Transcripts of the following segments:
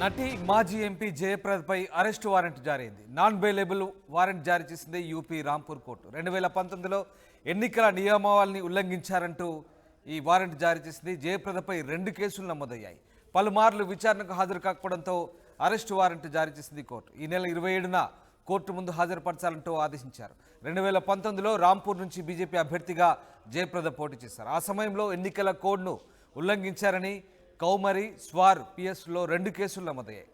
నటి మాజీ ఎంపీ జయప్రదపై అరెస్టు వారెంట్ జారీ నాన్ బెయిలబుల్ వారెంట్ జారీ చేసింది యూపీ రాంపూర్ కోర్టు. రెండు వేల పంతొమ్మిదిలో ఎన్నికల నియమావళిని ఉల్లంఘించారంటూ ఈ వారెంట్ జారీ చేసింది జయప్రదపై రెండు కేసులు నమోదయ్యాయి. పలుమార్లు విచారణకు హాజరు కాకపోవడంతో అరెస్టు వారెంట్ జారీ చేసింది కోర్టు. ఈ నెల ఇరవై ఏడున కోర్టు ముందు హాజరుపరచాలంటూ ఆదేశించారు. రెండు వేల పంతొమ్మిదిలో రాంపూర్ నుంచి బీజేపీ అభ్యర్థిగా జయప్రద పోటీ చేశారు. ఆ సమయంలో ఎన్నికల కోడ్ను ఉల్లంఘించారని కౌమరి స్వార్ పిఎస్లో రెండు కేసులు నమోదయ్యాయి.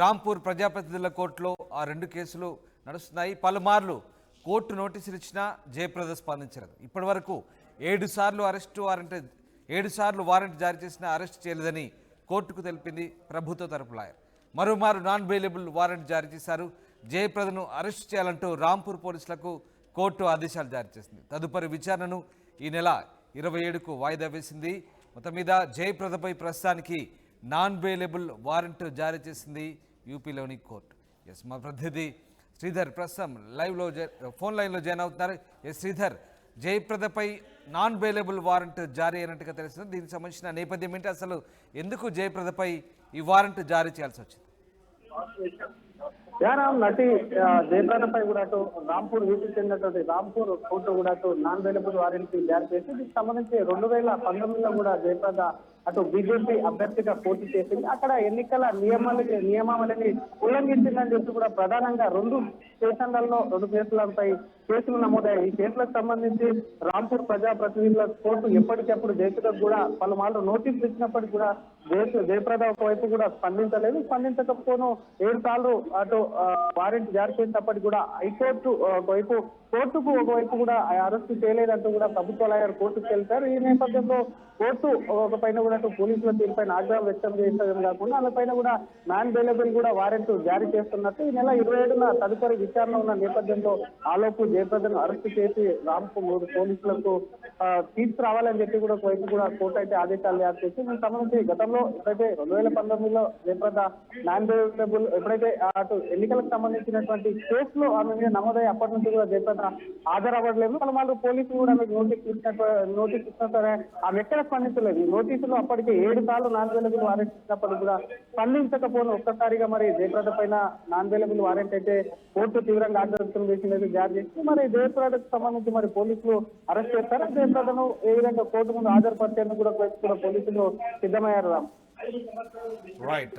రాంపూర్ ప్రజాప్రతినిధుల కోర్టులో ఆ రెండు కేసులు నడుస్తున్నాయి. పలుమార్లు కోర్టు నోటీసులు ఇచ్చినా జయప్రద స్పందించలేదు. ఇప్పటి వరకు ఏడు సార్లు అరెస్టు వారెంట్ ఏడు సార్లు వారెంట్ జారీ చేసినా అరెస్ట్ చేయలేదని కోర్టుకు తెలిపింది ప్రభుత్వ తరపు లాయర్ మరోమారు నాన్ బెయిలబుల్ వారెంట్ జారీ చేశారు. జయప్రదను అరెస్ట్ చేయాలంటూ రాంపూర్ పోలీసులకు కోర్టు ఆదేశాలు జారీ చేసింది. తదుపరి విచారణను ఈ నెల ఇరవై ఏడుకు వాయిదా వేసింది. మొత్తం మీద జయప్రదపై ప్రస్తుతానికి నాన్ బెయిలబుల్ వారెంట్ జారీ చేసింది యూపీలోని కోర్టు. ఎస్ మా ప్రతినిధి శ్రీధర్ ప్రస్తుతం లైవ్లో ఫోన్ లైన్లో జాయిన్ అవుతున్నారు. ఎస్ శ్రీధర్ జయప్రదపై నాన్ బెయిలబుల్ వారెంట్ జారీ అయినట్టుగా తెలుస్తుంది. దీనికి సంబంధించిన నేపథ్యం ఏంటి? అసలు ఎందుకు జయప్రదపై ఈ వారెంట్ జారీ చేయాల్సి వచ్చింది? యారాం నటి ఆ, జయప్రదపై కూడా అటు రాంపూర్ వీటికి చెందినటువంటి రాంపూర్ కోర్టు కూడా అటు నాన్ అవైలబుల్ వారెంట్ జారీ చేసి దీనికి సంబంధించి రెండు వేల పంతొమ్మిదిలో కూడా జయప్రద అటు బీజేపీ అభ్యర్థిగా పోటీ చేసింది. అక్కడ ఎన్నికల నియమాలు నియమావళిని ఉల్లంఘించిందని చెప్పి కూడా ప్రధానంగా రెండు స్టేషన్లలో రెండు కేసులపై కేసులు నమోదయ్యాయి. ఈ కేసులకు సంబంధించి రాంపూర్ ప్రజాప్రతినిధుల కోర్టు ఎప్పటికప్పుడు జయప్రదకు కూడా పలుమార్లు నోటీసులు ఇచ్చినప్పటికీ కూడా జయ జయప్రద ఒకవైపు కూడా స్పందించలేదు. స్పందించకపోను ఏడు సార్లు అటు వారెంట్ జారీ చేసినప్పటికీ కూడా హైకోర్టు ఒకవైపు కోర్టుకు ఒకవైపు కూడా అరెస్టు చేయలేదంటూ కూడా ప్రభుత్వ లాయర్ కోర్టుకు తెలిపారు. ఈ నేపథ్యంలో కోర్టు ఒక పైన కూడా అటు పోలీసుల తీరుపైన ఆగ్రహం వ్యక్తం చేసడం కాకుండా వాళ్ళపైన కూడా మ్యాన్ బెయిలబుల్ కూడా వారెంట్ జారీ చేస్తున్నట్టు ఈ నెల ఇరవై ఏడున తదుపరి విచారణ ఉన్న నేపథ్యంలో ఆలోపు జయప్రదను అరెస్టు చేసి రాంపూర్ పోలీసులకు తీసుకురావాలని చెప్పి కూడా వైపు కూడా కోర్టు అయితే ఆదేశాలు జారీ చేసి దీనికి సంబంధించి గతంలో ఎప్పుడైతే రెండు వేల పంతొమ్మిదిలో జయప్రద మ్యాన్ బెయిలబుల్ ఎప్పుడైతే అటు ఎన్నికలకు సంబంధించినటువంటి కేసులు ఆమె మీద నమోదై అప్పటి నుంచి కూడా జయప్రద హాజరవ్వట్లేదు వాళ్ళు పోలీసులు కూడా ఆమెకు నోటీస్ ఇచ్చినట్టు నోటీస్ ఇచ్చినా సరే ఆమె ఎక్కడ స్పందించలేదు. ఈ నోటీసులు అప్పటికి ఏడు సార్లు నాన్ బెయిలబుల్ వారెంట్ ఇచ్చినప్పటికీ కూడా స్పందించకపోయిన ఒక్కసారిగా మరి జయప్రద పైన నాన్ బెయిలబుల్ వారెంట్ అయితే కోర్టు తీవ్రంగా ఆందోళన చేసింది జారీ చేసి మరి జయప్రదకు సంబంధించి మరి పోలీసులు అరెస్ట్ చేస్తారా? జయప్రదను ఏ విధంగా కోర్టు ముందు హాజరుపరిచేందుకు కూడా కూడా పోలీసులు సిద్ధమయ్యారు Ram. Right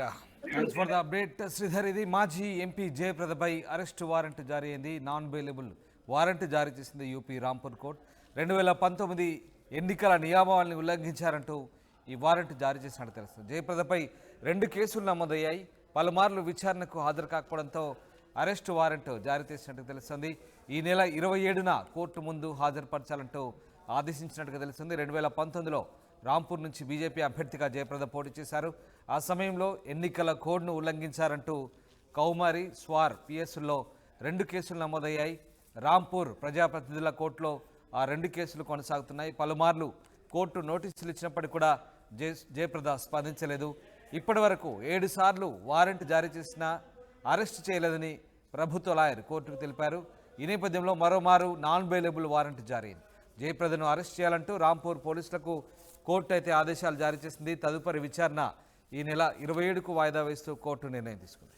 thanks for the update Sridhar ఇది మాజీ ఎంపీ జయప్రదపై అరెస్ట్ వారెంట్ జారీ అయింది. నాన్ బెయిలబుల్ వారెంట్ జారీ చేసింది యూపీ రాంపూర్ కోర్టు రెండు వేల పంతొమ్మిది ఎన్నికల నియామావళిని ఉల్లంఘించారంటూ ఈ వారెంట్ జారీ చేసినట్టు తెలుస్తుంది. జయప్రదపై రెండు కేసులు నమోదయ్యాయి. పలుమార్లు విచారణకు హాజరు కాకపోవడంతో అరెస్ట్ వారెంట్ జారీ చేసినట్టు తెలుస్తుంది. ఈ నెల ఇరవై ఏడున కోర్టు ముందు హాజరుపరచాలంటూ ఆదేశించినట్టుగా తెలుస్తుంది. రెండు వేల పంతొమ్మిదిలో రాంపూర్ నుంచి బీజేపీ అభ్యర్థిగా జయప్రద పోటీ చేశారు. ఆ సమయంలో ఎన్నికల కోడ్ను ఉల్లంఘించారంటూ కౌమారి స్వార్ పిఎస్లో రెండు కేసులు నమోదయ్యాయి. రాంపూర్ ప్రజాప్రతినిధుల కోర్టులో ఆ రెండు కేసులు కొనసాగుతున్నాయి. పలుమార్లు కోర్టు నోటీసులు ఇచ్చినప్పటికీ కూడా జయప్రద స్పందించలేదు. ఇప్పటి వరకు ఏడు సార్లు వారెంట్ జారీ చేసినా అరెస్ట్ చేయలేదని ప్రభుత్వ లాయర్ కోర్టుకు తెలిపారు. ఈ నేపథ్యంలో మరోమారు నాన్ బెయిలబుల్ వారెంట్ జారీ అయింది. జయప్రదను అరెస్ట్ చేయాలంటూ రాంపూర్ పోలీసులకు కోర్టు అయితే ఆదేశాలు జారీ చేసింది. తదుపరి విచారణ ఈ నెల ఇరవై ఏడుకు వాయిదా వేస్తూ కోర్టు నిర్ణయం తీసుకుంది.